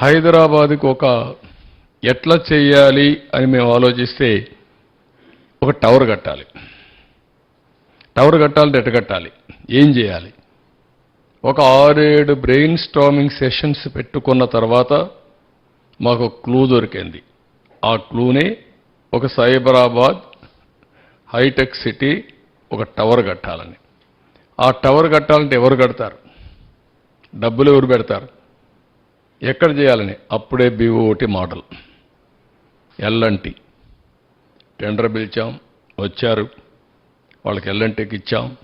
హైదరాబాద్కి ఒక ఎట్లా చేయాలి అని మేము ఆలోచిస్తే ఒక టవర్ కట్టాలి. టవర్ కట్టాలంటే ఎట్ట కట్టాలి? ఏం చేయాలి? ఒక ఆరేడు బ్రెయిన్ స్టామింగ్ సెషన్స్ పెట్టుకున్న తర్వాత మాకు క్లూ దొరికింది. ఆ క్లూనే ఒక సైబరాబాద్ హైటెక్ సిటీ ఒక టవర్ కట్టాలని. ఆ టవర్ కట్టాలంటే ఎవరు కడతారు? డబ్బులు ఎవరు పెడతారు? ఎక్కడ చేయాలని? అప్పుడే బీఓటి మోడల్. ఎల్ఎన్టీ టెండర్ పిలిచాం వచ్చారు. వాళ్ళకి ఎల్ఎన్టీకి ఇచ్చాం.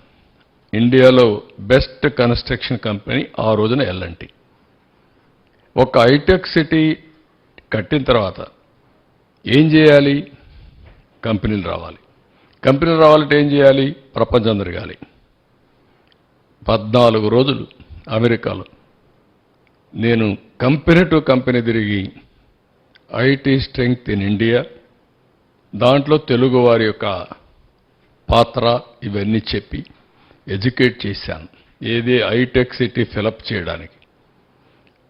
ఇండియాలో బెస్ట్ కన్స్ట్రక్షన్ కంపెనీ ఆ రోజున ఎల్ఎన్టీ ఒక హైటెక్ సిటీ కట్టిన తర్వాత ఏం చేయాలి? కంపెనీలు రావాలి. కంపెనీలు రావాలంటే ఏం చేయాలి? ప్రపంచం తిరగాలి. పద్నాలుగు రోజులు అమెరికాలో. నేను కంపెనీ టు కంపెనీ తిరిగి ఐటీ స్ట్రెంగ్త్ ఇన్ ఇండియా దాంట్లో తెలుగు వారి యొక్క పాత్ర ఇవన్నీ చెప్పి ఎడ్యుకేట్ చేశాను. ఏది ఐటెక్ సిటీ ఫిలప్ చేయడానికి.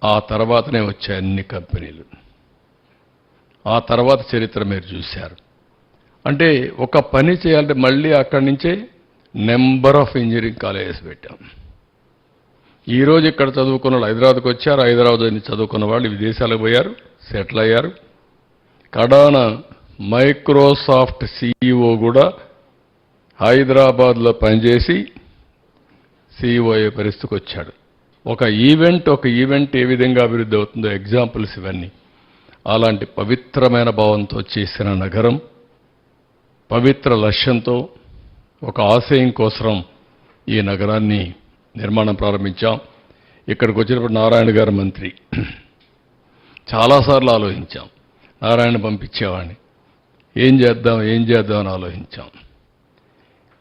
ఆ తర్వాతనే వచ్చాయి అన్ని కంపెనీలు. ఆ తర్వాత చరిత్ర మీరు చూశారు. అంటే ఒక పని చేయాలంటే మళ్ళీ అక్కడి నుంచే నెంబర్ ఆఫ్ ఇంజనీరింగ్ కాలేజెస్ పెట్టాం. ఈ రోజు ఇక్కడ చదువుకున్న వాళ్ళు హైదరాబాద్కి వచ్చారు హైదరాబాద్ నుంచి చదువుకున్న వాళ్ళు విదేశాలకు పోయారు సెటిల్ అయ్యారు. కడాన మైక్రోసాఫ్ట్ సీఈఓ కూడా హైదరాబాద్లో పనిచేసి సీఈఓ అయ్యే పరిస్థితికి వచ్చాడు. ఒక ఈవెంట్ ఒక ఈవెంట్ ఏ విధంగా అభివృద్ధి అవుతుందో ఎగ్జాంపుల్స్ ఇవన్నీ. అలాంటి పవిత్రమైన భావంతో చేసిన నగరం పవిత్ర లక్ష్యంతో ఒక ఆశయం కోసం ఈ నగరాన్ని నిర్మాణం ప్రారంభించాం. ఇక్కడికి వచ్చినప్పుడు నారాయణ గారు మంత్రి. చాలాసార్లు ఆలోచించాం. నారాయణ పంపించేవాడిని. ఏం చేద్దాం ఏం చేద్దాం అని ఆలోచించాం.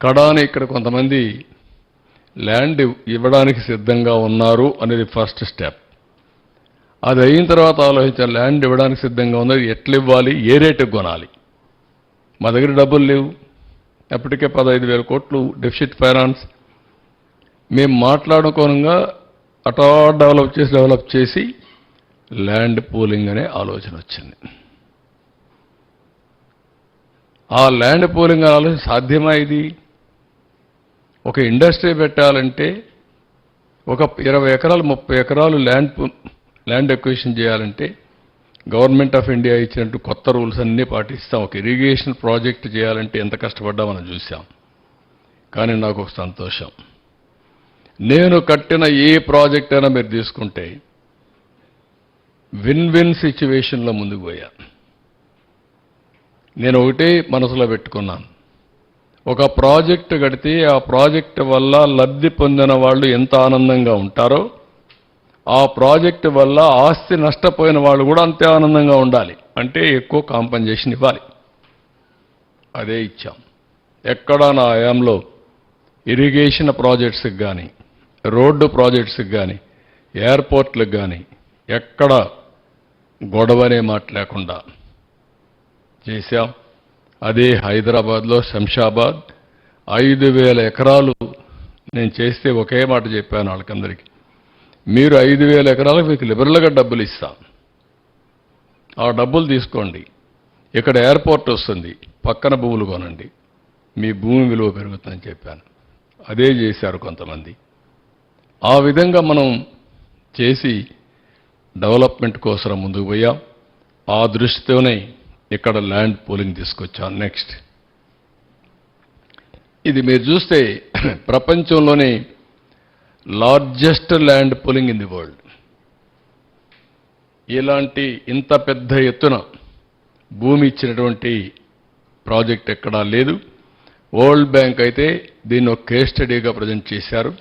కడాని ఇక్కడ కొంతమంది ల్యాండ్ ఇవ్వడానికి సిద్ధంగా ఉన్నారు అనేది ఫస్ట్ స్టెప్. అది అయిన తర్వాత ఆలోచించాం ల్యాండ్ ఇవ్వడానికి సిద్ధంగా ఉన్నది ఎట్లా ఇవ్వాలి ఏ రేటుకు కొనాలి? మా దగ్గర డబ్బులు లేవు. ఎప్పటికే పదహైదు వేల కోట్లు డెఫిసిట్ ఫైనాన్స్ మేము మాట్లాడుకోనంగా అటా డెవలప్ చేసి డెవలప్ చేసి ల్యాండ్ పూలింగ్ అనే ఆలోచన వచ్చింది. ఆ ల్యాండ్ పూలింగ్ అనే ఆలోచన సాధ్యమా ఇది? ఒక ఇండస్ట్రీ పెట్టాలంటే ఒక ఇరవై ఎకరాలు ముప్పై ఎకరాలు ల్యాండ్ ల్యాండ్ ఎక్వేషన్ చేయాలంటే గవర్నమెంట్ ఆఫ్ ఇండియా ఇచ్చినట్టు కొత్త రూల్స్ అన్నీ పాటిస్తాం. ఒక ఇరిగేషన్ ప్రాజెక్ట్ చేయాలంటే ఎంత కష్టపడ్డా మనం చూసాం. కానీ నాకు ఒక సంతోషం. నేను కట్టిన ఏ ప్రాజెక్ట్ అయినా మీరు తీసుకుంటే విన్ విన్ సిచ్యువేషన్లో ముందుకు పోయా. నేను ఒకటే మనసులో పెట్టుకున్నాను. ఒక ప్రాజెక్ట్ కడితే ఆ ప్రాజెక్ట్ వల్ల లబ్ధి పొందిన వాళ్ళు ఎంత ఆనందంగా ఉంటారో ఆ ప్రాజెక్ట్ వల్ల ఆస్తి నష్టపోయిన వాళ్ళు కూడా అంతే ఆనందంగా ఉండాలి. అంటే ఎక్కువ కాంపన్సేషన్ ఇవ్వాలి. అదే ఇచ్చాం. ఎక్కడ నా హయాంలో ఇరిగేషన్ ప్రాజెక్ట్స్కి కానీ రోడ్డు ప్రాజెక్ట్స్కి కానీ ఎయిర్పోర్ట్లకు కానీ ఎక్కడ గొడవనే మాట లేకుండా చేశాం. అదే హైదరాబాద్లో శంషాబాద్. ఐదు వేల ఎకరాలు నేను చేస్తే ఒకే మాట చెప్పాను వాళ్ళకందరికీ. మీరు ఐదు వేల ఎకరాలకు మీకు లిబరల్గా డబ్బులు ఇస్తాం. ఆ డబ్బులు తీసుకోండి. ఇక్కడ ఎయిర్పోర్ట్ వస్తుంది. పక్కన భూములు కొనండి. మీ భూమి విలువ పెరుగుతుందని చెప్పాను. అదే చేశారు కొంతమంది. ఆ విధంగా మనం చేసి డెవలప్మెంట్ కోసం ముందుకు పోయాం. ఆ దృష్టితోనే ఇక్కడ ల్యాండ్ పోలింగ్ తీసుకొచ్చాం. నెక్స్ట్ ఇది మీరు చూస్తే ప్రపంచంలోనే largest land pooling in the world ఇలాంటి ఇంత పెద్ద ఎత్తున భూమి ఇచ్చినటువంటి ప్రాజెక్ట్ ఎక్కడా లేదు. వరల్డ్ బ్యాంక్ అయితే దీన్ని ఒక కేస్ స్టడీగా ప్రజెంట్ చేశారు.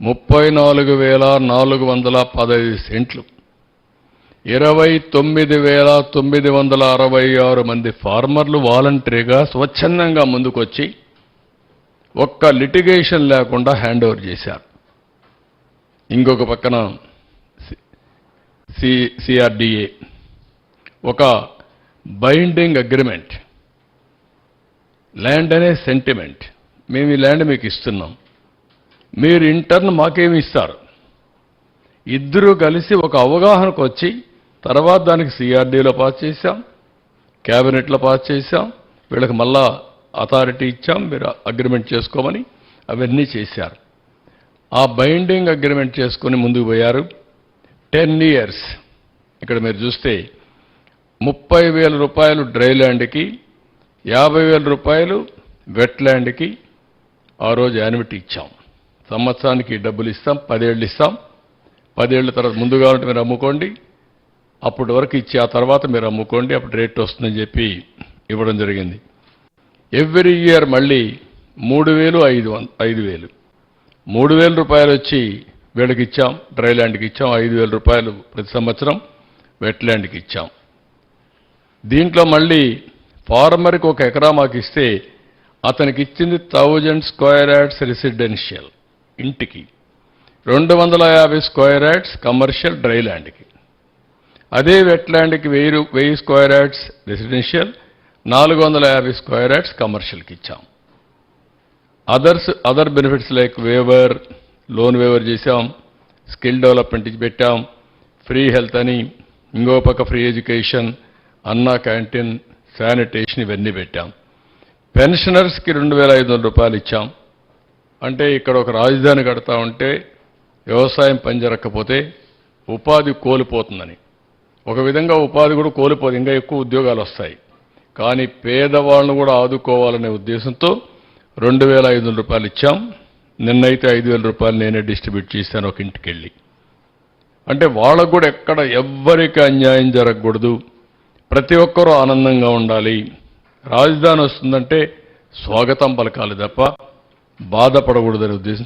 ముప్పై నాలుగు వేల నాలుగు వందల పదహైదు సెంట్లు. ఇరవై తొమ్మిది వేల తొమ్మిది వందల అరవై ఆరు మంది ఫార్మర్లు వాలంటరీగా స్వచ్ఛందంగా ముందుకొచ్చి ఒక్క లిటిగేషన్ లేకుండా హ్యాండ్ ఓవర్ చేశారు. ఇంకొక పక్కన సి సిఆర్డిఏ ఒక బైండింగ్ అగ్రిమెంట్ ల్యాండ్ అనే సెంటిమెంట్ మేము ఈ ల్యాండ్ మీకు ఇస్తున్నాం. మీరు ఇంటర్న్ మాకేమి ఇస్తారు? ఇద్దరూ కలిసి ఒక అవగాహనకు వచ్చి తర్వాత దానికి సిఆర్డీలో పాస్ చేశాం క్యాబినెట్లో పాస్ చేశాం వీళ్ళకి మళ్ళా అథారిటీ ఇచ్చాం మీరు అగ్రిమెంట్ చేసుకోమని అవన్నీ చేశారు. ఆ బైండింగ్ అగ్రిమెంట్ చేసుకుని ముందుకు పోయారు. Ten years. ఇక్కడ మీరు చూస్తే ముప్పై వేల రూపాయలు డ్రై ల్యాండ్కి యాభై వేల రూపాయలు వెట్ ల్యాండ్కి ఆ రోజు యానిమిటీ ఇచ్చాం. సంవత్సరానికి డబ్బులు ఇస్తాం పదేళ్ళు ఇస్తాం. పదేళ్ళ తర్వాత ముందుగా ఉంటే మీరు అమ్ముకోండి. అప్పటి వరకు ఇచ్చి ఆ తర్వాత మీరు అమ్ముకోండి. అప్పుడు రేట్ వస్తుందని చెప్పి ఇవ్వడం జరిగింది. ఎవ్రీ ఇయర్ మళ్ళీ మూడు వేలు ఐదు వం ఐదు వేలు. మూడు వేల రూపాయలు వచ్చి వీళ్ళకి ఇచ్చాం డ్రై ల్యాండ్కి ఇచ్చాం ఐదు వేల రూపాయలు ప్రతి సంవత్సరం వెట్ ల్యాండ్కి ఇచ్చాం. దీంట్లో మళ్ళీ ఫార్మర్కి ఒక ఎకరా మాకు ఇస్తే అతనికి ఇచ్చింది థౌజండ్ స్క్వేర్ యార్డ్స్ రెసిడెన్షియల్. ఇంటికి. రెండు వందల యాభై స్క్వేర్ యార్డ్స్ కమర్షియల్ డ్రై ల్యాండ్కి. అదే వెట్ ల్యాండ్కి వెయ్యి రూ- వెయ్యి స్క్వేర్ యార్డ్స్ రెసిడెన్షియల్ నాలుగు వందల యాభై స్క్వేర్ యార్డ్స్ కమర్షియల్కి ఇచ్చాం. Others other benefits like waiver loan waiver చేశాం స్కిల్ డెవలప్మెంట్ పెట్టాం ఫ్రీ హెల్త్ అని ఇంకో పక్క free education Anna canteen sanitation ఇవన్నీ పెట్టాం. పెన్షనర్స్కి రెండు వేల ఐదు వందల రూపాయలు ఇచ్చాం. అంటే ఇక్కడ ఒక రాజధాని కడతా ఉంటే వ్యవసాయం పనిజరక్కపోతే ఉపాధి కోల్పోతుందని. ఒక విధంగా ఉపాధి కూడా కోల్పోదు ఇంకా ఎక్కువ ఉద్యోగాలు వస్తాయి. కానీ పేదవాళ్ళను కూడా ఆదుకోవాలనే ఉద్దేశంతో రెండు వేల ఐదు వందల రూపాయలు ఇచ్చాం. నిన్నైతే ఐదు వేల రూపాయలు నేనే డిస్ట్రిబ్యూట్ చేశాను ఒక ఇంటికి వెళ్ళి అంటే వాళ్ళకు కూడా ఎక్కడ ఎవ్వరికి అన్యాయం జరగకూడదు. ప్రతి ఒక్కరూ ఆనందంగా ఉండాలి. రాజధాని వస్తుందంటే స్వాగతం పలకాలి తప్ప బాధపడకూడదనే ఉద్దేశం